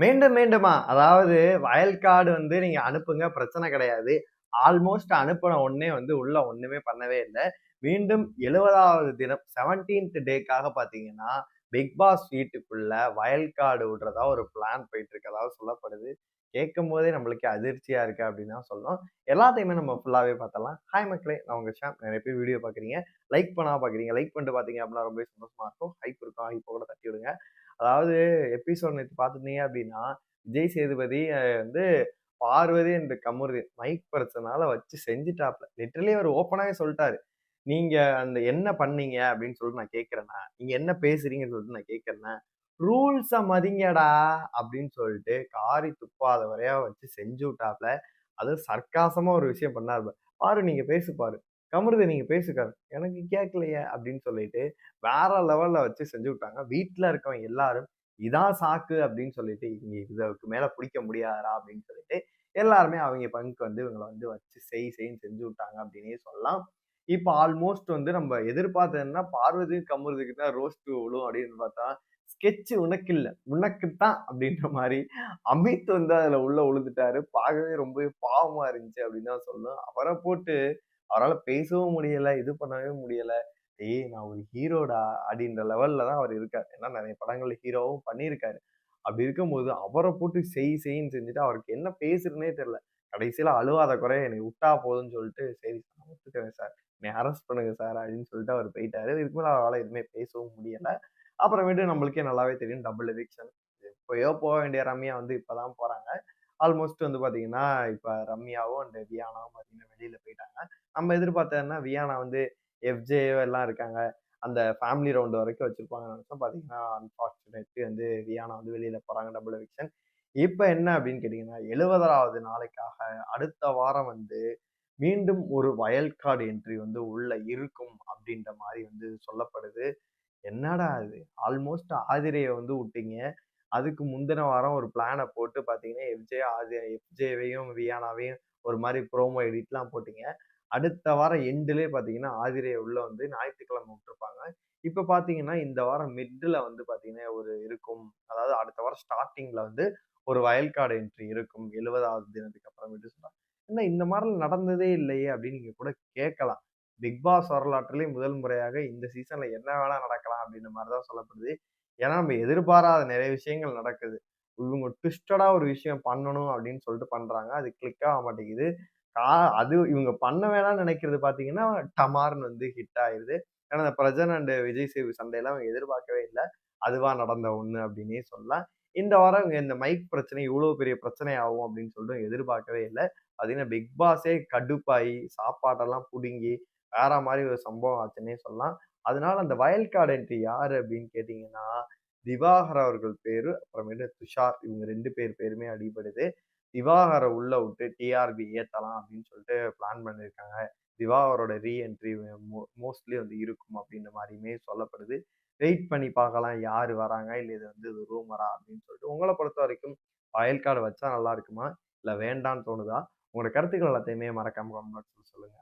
மீண்டும் மீண்டுமா அதாவது வயல்காடு வந்து நீங்க அனுப்புங்க பிரச்சனை கிடையாது. ஆல்மோஸ்ட் அனுப்பின ஒன்னே வந்து உள்ள ஒண்ணுமே பண்ணவே இல்லை. மீண்டும் எழுபதாவது தினம் செவன்டீன்த் டேக்காக பாத்தீங்கன்னா பிக் பாஸ் வீட்டுக்குள்ள வயல்காடு விடுறதா ஒரு பிளான் போயிட்டு இருக்கதாக சொல்லப்படுது. கேட்கும் போதே நம்மளுக்கு அதிர்ச்சியா இருக்கு அப்படின்னு தான் சொல்லணும். எல்லாத்தையுமே நம்ம ஃபுல்லாவே பார்த்தலாம். ஹாய் மக்களே நான் உங்க ஷாம். நிறைய பேர் வீடியோ பாக்குறீங்க லைக் பண்ணா பாக்குறீங்க லைக் பண்ணிட்டு பாத்தீங்க அப்படின்னா ரொம்ப சந்தோஷமா இருக்கும். ஹைப் இருக்கும். ஹைப்போ கூட தட்டி விடுங்க அதாவது எபிசோட் நேற்று பார்த்துருந்தீங்க அப்படின்னா விஜய் சேதுபதி வந்து பார்வதி என்ற கமுருதி மைக் பிரச்சனால வச்சு செஞ்சுட்டாப்ல. லிட்டரலி அவர் ஓப்பனாகவே சொல்லிட்டாரு. நீங்க அந்த என்ன பண்ணீங்க? அப்படின்னு சொல்லிட்டு நான் கேட்கறேன்னா நீங்க என்ன பேசுறீங்கன்னு சொல்லிட்டு நான் கேட்கறேன்னா ரூல்ஸை மதிங்கடா அப்படின்னு சொல்லிட்டு காரி துப்பாத வரையா வச்சு செஞ்சு விட்டாப்ல. அது சர்க்காசமா ஒரு விஷயம் பண்ணாரு பாரு நீங்க பேசு பாரு. கமருது நீங்கள் பேசுக்காது. எனக்கு கேட்கலையே அப்படின்னு சொல்லிட்டு வேற லெவலில் வச்சு செஞ்சு விட்டாங்க. வீட்டில் இருக்கவங்க எல்லாரும் இதான் சாக்கு அப்படின்னு சொல்லிட்டு இங்க இதுக்கு மேலே பிடிக்க முடியாதா அப்படின்னு சொல்லிட்டு எல்லாருமே அவங்க பங்கு வந்து இவங்களை வந்து வச்சு செய் செய்ன்னு செஞ்சு விட்டாங்க அப்படின்னே சொல்லலாம். இப்போ ஆல்மோஸ்ட் வந்து நம்ம எதிர்பார்த்ததுன்னா பார்வதி கமருதுக்கு தான் ரோஸ்ட் விழும் அப்படின்னு பார்த்தா ஸ்கெட்ச் உனக்கு இல்லை உனக்கு தான் அப்படின்ற மாதிரி அமித் வந்து அதில் உள்ள உழுந்துட்டாரு. பார்க்கவே ரொம்பவே பாவமாக இருந்துச்சு அப்படின்னு தான் சொல்லணும். அவரை போட்டு அவரால் பேசவும் முடியலை இது பண்ணவே முடியலை. ஏய் நான் ஒரு ஹீரோடா அப்படின்ற லெவலில் தான் அவர் இருக்கார். ஏன்னா நிறைய படங்களில் ஹீரோவும் பண்ணியிருக்காரு. அப்படி இருக்கும்போது அவரை போட்டு செய் செய்ன்னு செஞ்சுட்டு அவருக்கு என்ன பேசுறதுனே தெரில கடைசியில் அழுவாத குறை என்னை விட்டா போதும்னு சொல்லிட்டு சரி நான் ஒத்துக்கிறேன் சார். என்னை அரெஸ்ட் பண்ணுங்க சார் அப்படின்னு சொல்லிட்டு அவர் போயிட்டாரு. இதுக்கு மேலே அவரால் எதுவுமே பேசவும் முடியலை. அப்புறமேட்டு நம்மளுக்கே நல்லாவே தெரியும். டபுள் எவிக்ஷன் எப்போயோ போக வேண்டிய ரம்யா வந்து இப்போதான் போகிறாங்க ஆல்மோஸ்ட் வந்து பார்த்தீங்கன்னா இப்போ ரம்யாவும் அண்ட் வியானாவும் பார்த்தீங்கன்னா வெளியில் போயிட்டாங்க. நம்ம எதிர்பார்த்ததுன்னா வியானா வந்து எஃப்ஜே எல்லாம் இருக்காங்க. அந்த ஃபேமிலி ரவுண்டு வரைக்கும் வச்சுருப்பாங்க பார்த்தீங்கன்னா பாத்தீங்கன்னா வந்து வியானா வந்து வெளியில் போகிறாங்க டபுள் எவிக்ஷன் இப்போ என்ன அப்படின்னு கேட்டிங்கன்னா எழுபதாவது நாளைக்காக அடுத்த வாரம் வந்து மீண்டும் ஒரு வயல்காடு என்ட்ரி வந்து உள்ள இருக்கும் அப்படின்ற மாதிரி வந்து சொல்லப்படுது. என்னடா அது ஆல்மோஸ்ட் ஆதிரையை வந்து விட்டீங்க. அதுக்கு முந்தின வாரம் ஒரு பிளானை போட்டு பார்த்தீங்கன்னா எஃப்ஜே ஆதி எஃப்ஜேவையும் வியானாவையும் ஒரு மாதிரி ப்ரோமோ எடிட்லாம் போட்டிங்க. அடுத்த வாரம் எண்டுலேயே பார்த்தீங்கன்னா ஆதிரையை உள்ளே வந்து ஞாயிற்றுக்கிழமை விட்டுருப்பாங்க. இப்போ பார்த்தீங்கன்னா இந்த வாரம் மிட்டில் வந்து பார்த்தீங்கன்னா ஒரு இருக்கும். அதாவது அடுத்த வாரம் ஸ்டார்டிங்கில் வந்து ஒரு வயல்காடு என்ட்ரி இருக்கும். எழுபதாவது தினத்துக்கு அப்புறமேட்டு சொல்கிறாங்க என்ன இந்த மாதிரிலாம் நடந்ததே இல்லையே அப்படின்னு நீங்கள் கூட கேட்கலாம். பிக் பாஸ் வரலாற்றிலேயே முதல் முறையாக இந்த சீசனில் என்ன வேணால் நடக்கலாம் அப்படின்ற மாதிரி தான் சொல்லப்படுது. ஏன்னா நம்ம எதிர்பாராத நிறைய விஷயங்கள் நடக்குது. இவங்க ட்விஸ்டடாக ஒரு விஷயம் பண்ணணும் அப்படின்னு சொல்லிட்டு பண்ணுறாங்க அது கிளிக் ஆக மாட்டேங்குது. கா அது இவங்க பண்ண வேணாம்னு நினைக்கிறது பார்த்தீங்கன்னா டமார்னு வந்து ஹிட் ஆயிடுது ஏன்னா அந்த பிரஜன் அண்ட் விஜய் சேவி சண்டையெல்லாம் அவங்க எதிர்பார்க்கவே இல்லை. அதுவாக நடந்த ஒன்று அப்படின்னே சொல்லலாம். இந்த வாரம் இந்த மைக் பிரச்சனை இவ்வளோ பெரிய பிரச்சனை ஆகும் அப்படின்னு சொல்லிட்டு எதிர்பார்க்கவே இல்லை. பார்த்தீங்கன்னா பிக் பாஸே கடுப்பாயி சாப்பாட்டெல்லாம் பிடுங்கி வேற மாதிரி ஒரு சம்பவம் ஆச்சுன்னே சொல்லலாம். அதனால அந்த வயல்காடு என்ட்ரி யாரு அப்படின்னு கேட்டீங்கன்னா திவாகர் அவர்கள் பேரு அப்புறமேட்டு துஷார் இவங்க ரெண்டு பேர் பேருமே அடிபடுது. திவாகரை உள்ள விட்டு டிஆர்பி ஏத்தலாம் அப்படின்னு சொல்லிட்டு பிளான் பண்ணியிருக்காங்க திவாகரோட ரீஎன்ட்ரி மோஸ்ட்லி வந்து இருக்கும் அப்படின்ற மாதிரியுமே சொல்லப்படுது. வெயிட் பண்ணி பார்க்கலாம் யார் வராங்க இல்லை இது வந்து இது ரூமரா அப்படின்னு சொல்லிட்டு. உங்களை பொறுத்த வரைக்கும் வயல் கார்டு வச்சா நல்லா இருக்குமா? இல்லை வேண்டான்னு தோணுதா? உங்களோட கருத்துக்கள் எல்லாத்தையுமே மறக்காம கமெண்ட் சொல்லுங்க.